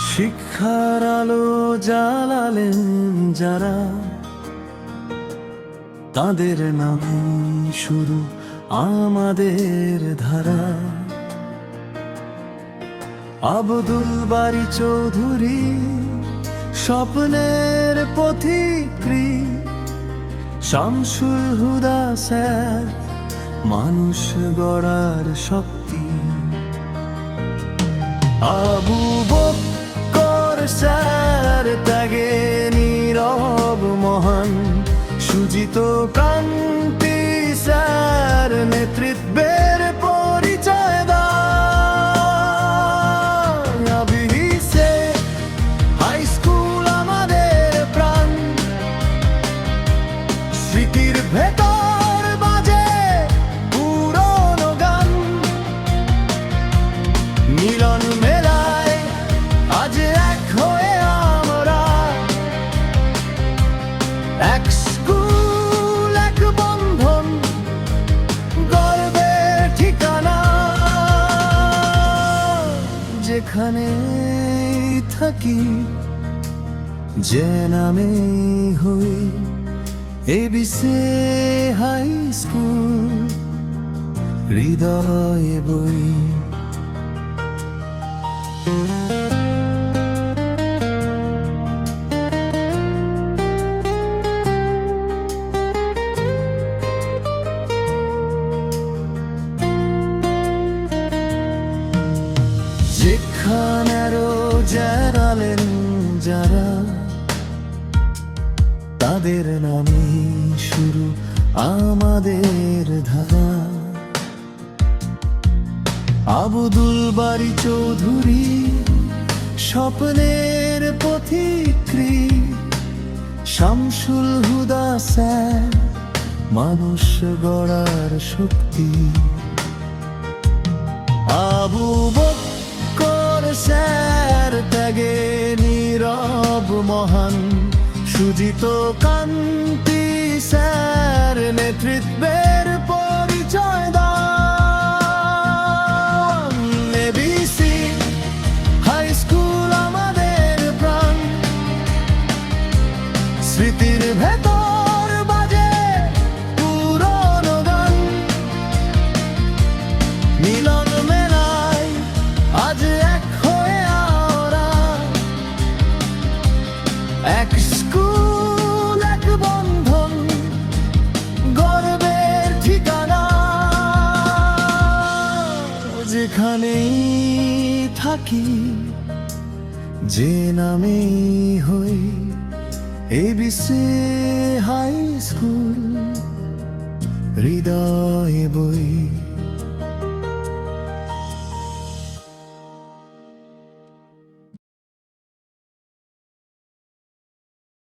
শিক্ষার আলো জ্বালালেন যারা। তাদের নামে শুরু আমাদের ধারা। আবদুল বারি চৌধুরী স্বপ্নের পথিকৃ। শামসুল হুদা স্যার মানুষ গড়ার শক্তি। আবু বক্কর তাগে নীরব মহান সুজিত কান্তি স্যার নেতৃত্বের যেখানে থাকি যে নামে হই এবিসে হাই স্কুল হৃদয়ে বই। যারা তাদের নামে শুরু আমাদের ধারা। আবুদুল বাড়ি চৌধুরী স্বপ্নের পথিকৃ, শামসুল হুদা স্যার মানুষ গড়ার শক্তি। আবু মহান সুজিত কান্তি স্যার নেতৃত্বের পরিচয় দান। হাই স্কুল আমাদের প্রাণ। স্মৃতির ভেতর এক স্কুল এক বন্ধন গর্বের ঠিকানা। থাকি যে নামে হই এবিসি হাই স্কুল হৃদয়